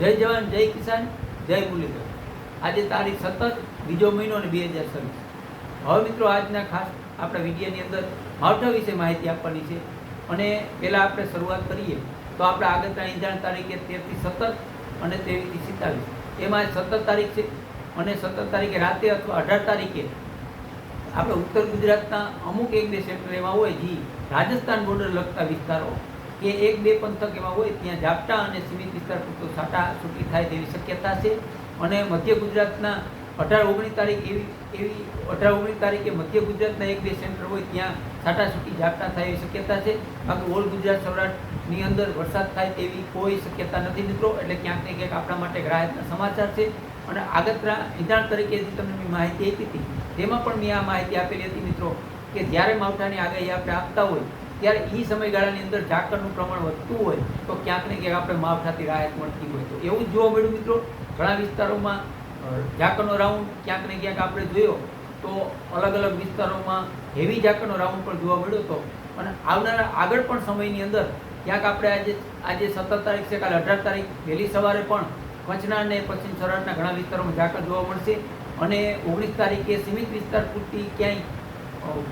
જય જવાન, જય કિસાન, જય મુરલીધર. આજે તારીખ સતત બીજો મહિનો અને બે હજાર છવ્વીસ. હવે મિત્રો આજના ખાસ આપણા વિડીયાની અંદર માવઠા વિશે માહિતી આપવાની છે. અને પહેલાં આપણે શરૂઆત કરીએ, તો આપણે આગળના ઇંધાણ તારીખે તેરથી સતત અને તેવીસથી સિત્તાવીસ. એમાં સત્તર તારીખ છે અને સત્તર તારીખે રાતે અથવા અઢાર તારીખે આપણે ઉત્તર ગુજરાતના અમુક એક બે સેક્ટર એવા હોય, જે રાજસ્થાન બોર્ડર લગતા વિસ્તારો કે એક બે પંથક એવા હોય ત્યાં ઝાપટા અને સીમિત વિસ્તાર પૂરતો સાટા છૂટી થાય તેવી શક્યતા છે. અને મધ્ય ગુજરાતના અઢાર ઓગણીસ તારીખ એવી એવી અઢાર ઓગણીસ તારીખે મધ્ય ગુજરાતના એક બે સેન્ટર હોય ત્યાં છાંટા છૂટી ઝાપટા થાય એવી શક્યતા છે. બાકી ઓલ ગુજરાત સૌરાષ્ટ્રની અંદર વરસાદ થાય તેવી કોઈ શક્યતા નથી મિત્રો. એટલે ક્યાંક ને ક્યાંક આપણા માટે ગ્રાહકના સમાચાર છે. અને આગતરા નિદાન તરીકે તમને મેં માહિતી આપી હતી, તેમાં પણ મેં આ માહિતી આપેલી હતી મિત્રો, કે જ્યારે માવઠાની આગાહી આપણે આપતા હોય ત્યારે એ સમયગાળાની અંદર ઝાકળનું પ્રમાણ વધતું હોય તો ક્યાંક ને ક્યાંક આપણે માવઠાથી રાહત મળતી હોય તો. એવું જ જોવા મળ્યું મિત્રો. ઘણા વિસ્તારોમાં ઝાકળનો રાઉન્ડ ક્યાંક ને ક્યાંક આપણે જોયો તો અલગ અલગ વિસ્તારોમાં હેવી ઝાકળનો રાઉન્ડ પણ જોવા મળ્યો હતો. અને આવનારા આગળ પણ સમયની અંદર ક્યાંક આપણે આજે આજે સત્તર તારીખ છે, કાલે અઢાર તારીખ, વહેલી સવારે પણ કચ્છના અને પશ્ચિમ સૌરાષ્ટ્રના ઘણા વિસ્તારોમાં ઝાકળ જોવા મળશે. અને ઓગણીસ તારીખે સીમિત વિસ્તાર પૂરતી ક્યાંય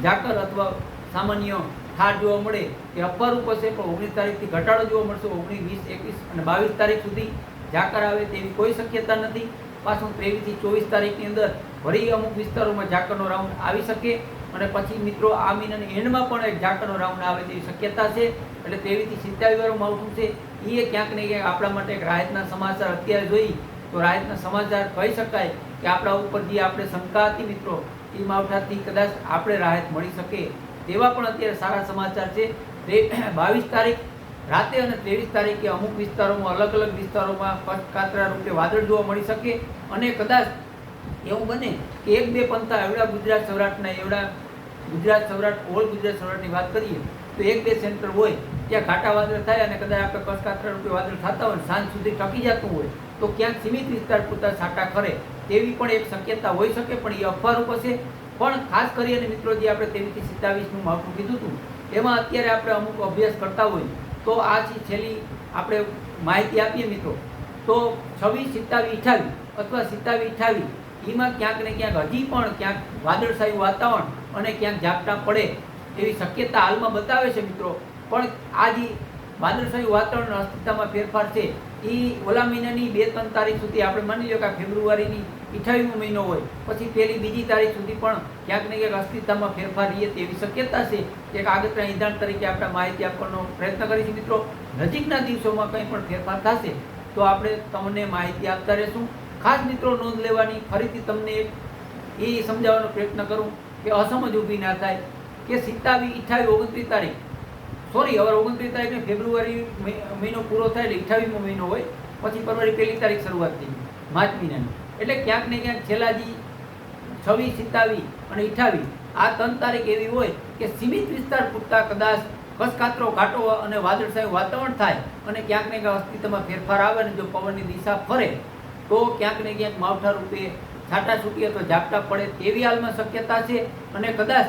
ઝાકળ અથવા સામાન્ય ઠાર જોવા મળે તે અપવારૂપ હશે પણ ઓગણીસ તારીખથી ઘટાડો જોવા મળશે ઓગણીસ, વીસ, એકવીસ અને બાવીસ તારીખ સુધી ઝાકર આવે તેવી કોઈ શક્યતા નથી. પાછું ત્રેવીસથી ચોવીસ તારીખની અંદર ફરી અમુક વિસ્તારોમાં ઝાકરનો રાઉન્ડ આવી શકે અને પછી મિત્રો આ મહિનાની એન્ડમાં પણ એક ઝાકરનો રાઉન્ડ આવે તેવી શક્યતા છે. એટલે ત્રેવીસથી સિત્તાવીસ વાળું માવઠું છે. એ ક્યાંક ને ક્યાંક આપણા માટે એક રાહતના સમાચાર અત્યારે જોઈ તો રાહતના સમાચાર કહી શકાય કે આપણા ઉપર જે આપણે શંકા હતી મિત્રો એ માવઠાથી કદાચ આપણે રાહત મળી શકે. તેવા પણ અત્યારે સારા સમાચાર છે. તે બાવીસ તારીખ રાતે અને ત્રેવીસ તારીખે અમુક વિસ્તારોમાં, અલગ અલગ વિસ્તારોમાં કચ્છ કાતરા રૂપે વાદળ જોવા મળી શકે અને કદાચ એવું બને કે એક બે પંથા એવડા ગુજરાત સૌરાષ્ટ્રના, એવડા ગુજરાત સૌરાષ્ટ્ર, ઓલ ગુજરાત સૌરાષ્ટ્રની વાત કરીએ તો એક બે સેન્ટર હોય ત્યાં ઘાટા વાદળ થાય અને કદાચ આપણે કચ્છ રૂપે વાદળ થતા હોય સાંજ સુધી ટકી જતું હોય તો ક્યાંક સીમિત વિસ્તાર પૂરતા છાંટા કરે તેવી પણ એક શક્યતા હોઈ શકે પણ એ અફવારૂપ હશે. પણ ખાસ કરીને મિત્રો જે આપણે તેવીસથી સિત્તાવીસનું માવઠું કીધું હતું, એમાં અત્યારે આપણે અમુક અભ્યાસ કરતા હોય, તો આ છેલ્લી આપણે માહિતી આપીએ મિત્રો, તો છવ્વીસ, સિત્તાવીસ, અઠાવીસ અથવા સિત્તાવીસ, અઠાવીસ, એમાં ક્યાંક ને ક્યાંક હજી પણ ક્યાંક વાદળછાયું વાતાવરણ અને ક્યાંક ઝાપટા પડે એવી શક્યતા હાલમાં બતાવે છે મિત્રો. પણ આ જે વાદળછાયું વાતાવરણ અસ્થિરતામાં ફેરફાર છે. એ ઓલા મહિનાની બે ત્રણ તારીખ સુધી આપણે માની લો કે ફેબ્રુઆરીની અઠાવીસમો મહિનો હોય. પછી પહેલી બીજી તારીખ સુધી પણ ક્યાંક ને ક્યાંક અસ્થિરતામાં ફેરફાર રહીએ તેવી શક્યતા છે. એક આગળના નિદાન તરીકે આપણે માહિતી આપવાનો પ્રયત્ન કરીશું મિત્રો. નજીકના દિવસોમાં કંઈ પણ ફેરફાર થશે તો આપણે તમને માહિતી આપતા રહીશું. ખાસ મિત્રો નોંધ લેવાની, ફરીથી તમને એ સમજાવવાનો પ્રયત્ન કરું કે અસમજ ઊભી ના થાય કે સિત્તાવી અઠાવીસ ઓગણત્રીસ તારીખ સોરી, હવે ઓગણત્રીસ તારીખને ફેબ્રુઆરી મહિ- મહિનો પૂરો થાય એટલે અઠાવીસમો મહિનો હોય, પછી ફરવરી પહેલી તારીખ શરૂઆત થઈ માર્ચ મહિનાની. એટલે ક્યાંક ને ક્યાંક છેલ્લા જે છવ્વીસ, સિત્તાવીસ અને અઠાવીસ આ ત્રણ તારીખ એવી હોય કે સીમિત વિસ્તાર પૂરતા કદાચ કસકાતરો ઘાટો અને વાદળછાયું વાતાવરણ થાય અને ક્યાંક ને ક્યાંક અસ્તિત્વમાં ફેરફાર આવે અને જો પવનની દિશા ફરે, તો ક્યાંક ને ક્યાંક માવઠા રૂપે છાંટા છૂટી અથવા ઝાપટા પડે તેવી હાલમાં શક્યતા છે અને કદાચ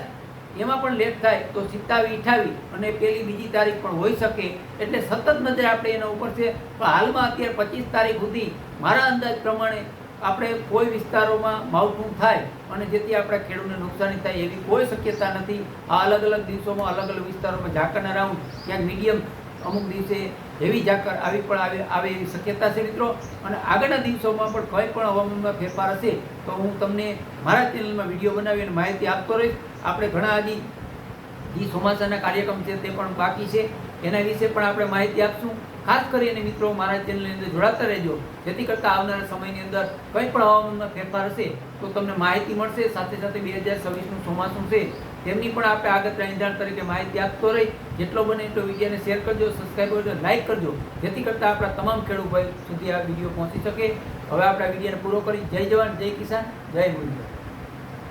એમાં પણ લેટ થાય તો સિત્તાવી ઇઠાવી અને પેલી બીજી તારીખ પણ હોઈ શકે. એટલે સતત નજર આપણે એના ઉપર છે. પણ હાલમાં અત્યારે પચીસ તારીખ સુધી મારા અંદાજ પ્રમાણે આપણે કોઈ વિસ્તારોમાં માવઠું થાય અને જેથી આપણા ખેડૂતને નુકસાની થાય એવી કોઈ શક્યતા નથી. આ અલગ અલગ દિવસોમાં અલગ અલગ વિસ્તારોમાં ઝાકળના રાઉન્ડ ક્યાંક મીડિયમ અમુક દિવસે હેવી ઝાકર આવી પણ આવે આવે એવી શક્યતા છે મિત્રો. અને આગળના દિવસોમાં પણ કંઈ પણ હવામાનમાં ફેરફાર હશે તો હું તમને મારા ચેનલમાં વીડિયો બનાવી અને માહિતી આપતો રહીશ. આપણે ઘણા હજી જે ચોમાસાના કાર્યક્રમ છે તે પણ બાકી છે. એના વિશે પણ આપણે માહિતી આપશું. ખાસ કરીને મિત્રો, મારા ચેનલની અંદર જોડાતા રહેજો. જેથી કરતાં આવનારા સમયની અંદર કંઈ પણ હવામાનમાં ફેરફાર હશે, તો તમને માહિતી મળશે. સાથે સાથે બે હજાર છવ્વીસનું ચોમાસું છે, તેમની પણ આપણે આગળ ઇંધાણ તરીકે માહિતી આપતો રહી. જેટલો બને એટલો વિડીયોને શેર કરજો સબસ્ક્રાઈબ કરજો લાઈક કરજો. જેથી કરતાં આપણા તમામ ખેડૂત ભાઈ સુધી આ વીડિયો પહોંચી શકે. હવે આપણે વિડીયોને પૂરો કરી. જય જવાન, જય કિસાન, જય મુરલીધર